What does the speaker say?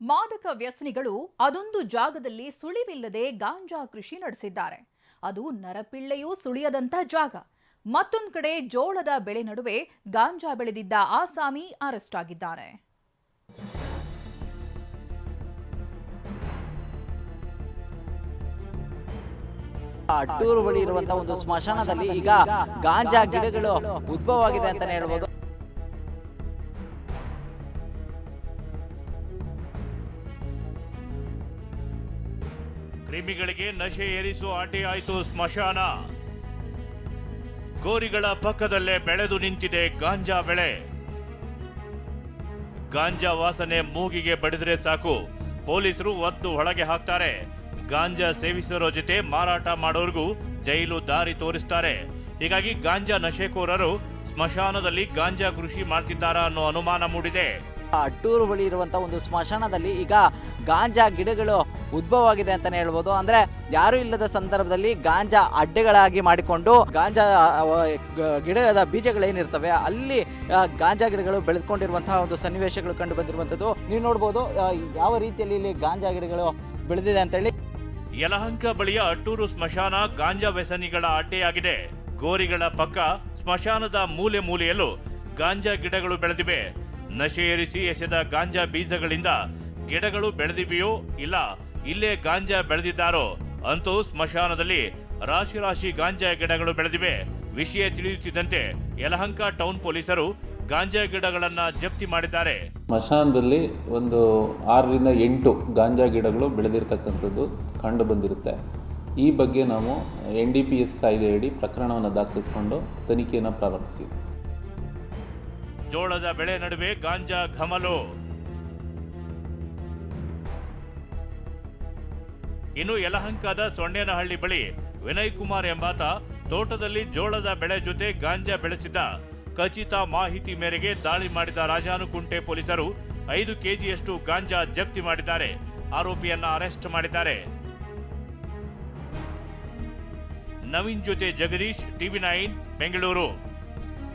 ಮಾದಕ ವ್ಯಸನಿಗಳು ಅದೊಂದು ಜಾಗದಲ್ಲಿ ಸುಳಿವಿಲ್ಲದೆ ಗಾಂಜಾ ಕೃಷಿ ನಡೆಸಿದ್ದಾರೆ. ಅದು ನರಪಿಳ್ಳೆಯೂ ಸುಳಿಯದಂತ ಜಾಗ. ಮತ್ತೊಂದು ಕಡೆ ಜೋಳದ ಬೆಳೆ ನಡುವೆ ಗಾಂಜಾ ಬೆಳೆದಿದ್ದ ಆಸಾಮಿ ಅರೆಸ್ಟ್ ಆಗಿದ್ದಾರೆ. ಅಟ್ಟೂರು ಬಳಿ ಇರುವಂತಹ ಒಂದು ಸ್ಮಶಾನದಲ್ಲಿ ಈಗ ಗಾಂಜಾ ಗಿಡಗಳು ಉದ್ಭವವಾಗಿದೆ ಅಂತಾನೆ ಹೇಳ್ಬೋದು. ಕ್ರಿಮಿಗಳಿಗೆ ನಶೆ ಏರಿಸುವ ಆಟಿ ಆಯಿತು ಸ್ಮಶಾನ. ಗೋರಿಗಳ ಪಕ್ಕದಲ್ಲೇ ಬೆಳೆದು ನಿಂತಿದೆ ಗಾಂಜಾ ಬೆಳೆ. ಗಾಂಜಾ ವಾಸನೆ ಮೂಗಿಗೆ ಬಡಿದ್ರೆ ಸಾಕು. ಪೊಲೀಸರು ಒತ್ತು ಒಳಗೆ ಹಾಕ್ತಾರೆ. ಗಾಂಜಾ ಸೇವಿಸೋರ ಜೊತೆ ಮಾರಾಟ ಮಾಡೋರ್ಗೂ ಜೈಲು ದಾರಿ ತೋರಿಸ್ತಾರೆ. ಹೀಗಾಗಿ ಗಾಂಜಾ ನಶೆಕೋರರು ಸ್ಮಶಾನದಲ್ಲಿ ಗಾಂಜಾ ಕೃಷಿ ಮಾಡ್ತಿದ್ದಾರಾ ಅನ್ನೋ ಅನುಮಾನ ಮೂಡಿದೆ. ಅಡ್ಡೂರು ಬಳಿ ಇರುವಂಥ ಒಂದು ಸ್ಮಶಾನದಲ್ಲಿ ಈಗ ಗಾಂಜಾ ಗಿಡಗಳು ಉದ್ಭವವಾಗಿದೆ ಅಂತಲೇ ಹೇಳ್ಬೋದು. ಅಂದ್ರೆ ಯಾರು ಇಲ್ಲದ ಸಂದರ್ಭದಲ್ಲಿ ಗಾಂಜಾ ಅಡ್ಡೆಗಳಾಗಿ ಮಾಡಿಕೊಂಡು ಗಾಂಜಾ ಗಿಡದ ಬೀಜಗಳೇನಿರ್ತವೆ, ಅಲ್ಲಿ ಗಾಂಜಾ ಗಿಡಗಳು ಬೆಳೆದುಕೊಂಡಿರುವಂತಹ ಒಂದು ಸನ್ನಿವೇಶಗಳು ಕಂಡು ಬಂದಿರುವಂಥದ್ದು. ನೀವು ನೋಡ್ಬೋದು ಯಾವ ರೀತಿಯಲ್ಲಿ ಇಲ್ಲಿ ಗಾಂಜಾ ಗಿಡಗಳು ಬೆಳೆದಿದೆ ಅಂತ ಹೇಳಿ ಯಲಹಂಕ ಬಳಿಯ ಅಟ್ಟೂರು ಸ್ಮಶಾನ ಗಾಂಜಾ ವ್ಯಸನಿಗಳ ಅಡ್ಡೆಯಾಗಿದೆ. ಗೋರಿಗಳ ಪಕ್ಕ ಸ್ಮಶಾನದ ಮೂಲೆ ಮೂಲೆಯಲ್ಲೂ ಗಾಂಜಾ ಗಿಡಗಳು ಬೆಳೆದಿವೆ. ನಶೆ ಏರಿಸಿ ಎಸೆದ ಗಾಂಜಾ ಬೀಜಗಳಿಂದ ಗಿಡಗಳು ಬೆಳೆದಿವೆಯೋ ಇಲ್ಲ, ಇಲ್ಲೇ ಗಾಂಜಾ ಬೆಳೆದಿದ್ದಾರೋ ಅಂತೂ ಸ್ಮಶಾನದಲ್ಲಿ ರಾಶಿ ರಾಶಿ ಗಾಂಜಾ ಗಿಡಗಳು ಬೆಳೆದಿವೆ. ವಿಷಯ ತಿಳಿಯುತ್ತಿದ್ದಂತೆ ಯಲಹಂಕ ಟೌನ್ ಪೊಲೀಸರು ಗಾಂಜಾ ಗಿಡಗಳನ್ನು ಜಪ್ತಿ ಮಾಡಿದ್ದಾರೆ. ಸ್ಮಶಾನದಲ್ಲಿ ಒಂದು ಆರರಿಂದ ಎಂಟು ಗಾಂಜಾ ಗಿಡಗಳು ಬೆಳೆದಿರ್ತಕ್ಕಂಥದ್ದು ಕಂಡು ಬಂದಿರುತ್ತೆ. ಈ ಬಗ್ಗೆ ನಾವು ಎನ್ ಡಿ ಪಿ ಎಸ್ ಕಾಯ್ದೆಯಡಿ ಪ್ರಕರಣವನ್ನು ದಾಖಲಿಸಿಕೊಂಡು ತನಿಖೆಯನ್ನು ಪ್ರಾರಂಭಿಸಿದ್ವಿ. ಜೋಳದ ಬೆಳೆ ನಡುವೆ ಗಾಂಜಾ ಘಮಲು. ಇನ್ನು ಯಲಹಂಕದ ಸೊಣ್ಣೇನಹಳ್ಳಿ ಬಳಿ ವಿನಯ್ ಕುಮಾರ್ ಎಂಬಾತ ತೋಟದಲ್ಲಿ ಜೋಳದ ಬೆಳೆ ಜೊತೆ ಗಾಂಜಾ ಬೆಳೆಸಿದ್ದ. ಖಚಿತ ಮಾಹಿತಿ ಮೇರೆಗೆ ದಾಳಿ ಮಾಡಿದ ರಾಜಾನುಕುಂಟೆ ಪೊಲೀಸರು ಐದು ಕೆಜಿಯಷ್ಟು ಗಾಂಜಾ ಜಪ್ತಿ ಮಾಡಿದ್ದಾರೆ. ಆರೋಪಿಯನ್ನ ಅರೆಸ್ಟ್ ಮಾಡಿದ್ದಾರೆ. ನವೀನ್ ಜೊತೆ ಜಗದೀಶ್, ಟಿವಿ ನೈನ್, ಬೆಂಗಳೂರು.